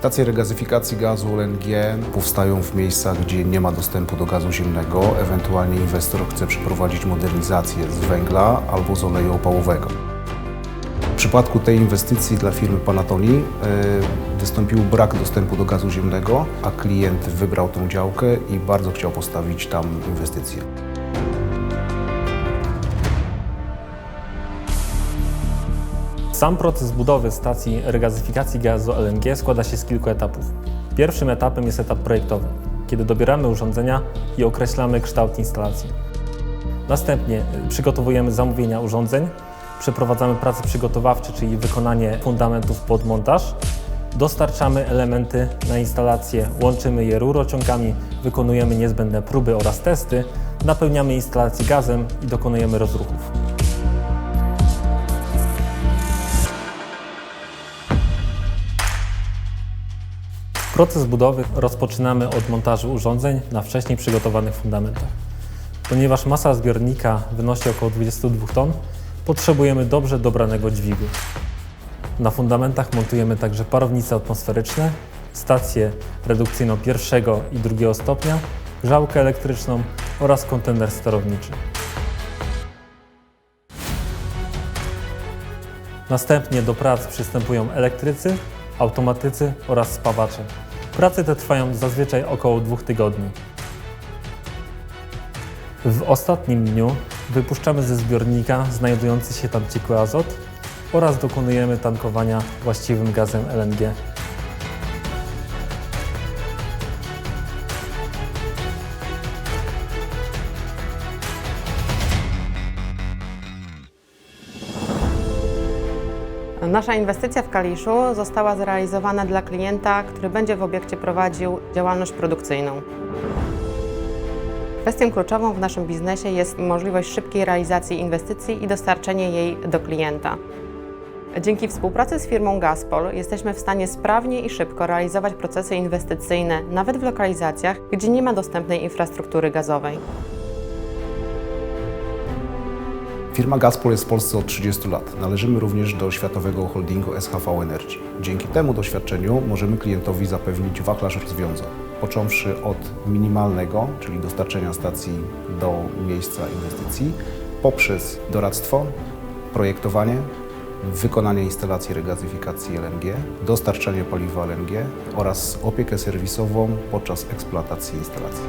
Stacje regazyfikacji gazu LNG powstają w miejscach, gdzie nie ma dostępu do gazu ziemnego, ewentualnie inwestor chce przeprowadzić modernizację z węgla albo z oleju opałowego. W przypadku tej inwestycji dla firmy Panatoni e, wystąpił brak dostępu do gazu ziemnego, a klient wybrał tą działkę i bardzo chciał postawić tam inwestycję. Sam proces budowy stacji regazyfikacji gazu LNG składa się z kilku etapów. Pierwszym etapem jest etap projektowy, kiedy dobieramy urządzenia i określamy kształt instalacji. Następnie y, przygotowujemy zamówienia urządzeń, przeprowadzamy prace przygotowawcze, czyli wykonanie fundamentów pod montaż, dostarczamy elementy na instalację, łączymy je rurociągami, wykonujemy niezbędne próby oraz testy, napełniamy instalację gazem i dokonujemy rozruchów. Proces budowy rozpoczynamy od montażu urządzeń na wcześniej przygotowanych fundamentach. Ponieważ masa zbiornika wynosi około 22 ton, potrzebujemy dobrze dobranego dźwigu. Na fundamentach montujemy także parownice atmosferyczne, stację redukcyjną pierwszego i drugiego stopnia, grzałkę elektryczną oraz kontener sterowniczy. Następnie do prac przystępują elektrycy, automatycy oraz spawacze. Prace te trwają zazwyczaj około dwóch tygodni. W ostatnim dniu wypuszczamy ze zbiornika znajdujący się tam ciekły azot oraz dokonujemy tankowania właściwym gazem LNG. Nasza inwestycja w Kaliszu została zrealizowana dla klienta, który będzie w obiekcie prowadził działalność produkcyjną. Kwestią kluczową w naszym biznesie jest możliwość szybkiej realizacji inwestycji i dostarczenie jej do klienta. Dzięki współpracy z firmą Gaspol jesteśmy w stanie sprawnie i szybko realizować procesy inwestycyjne, nawet w lokalizacjach, gdzie nie ma dostępnej infrastruktury gazowej. Firma Gazpol jest w Polsce od 30 lat. Należymy również do światowego holdingu SHV Energy. Dzięki temu doświadczeniu możemy klientowi zapewnić wachlarz rozwiązań, począwszy od minimalnego, czyli dostarczenia stacji do miejsca inwestycji, poprzez doradztwo, projektowanie, wykonanie instalacji regazyfikacji LNG, dostarczanie paliwa LNG oraz opiekę serwisową podczas eksploatacji instalacji.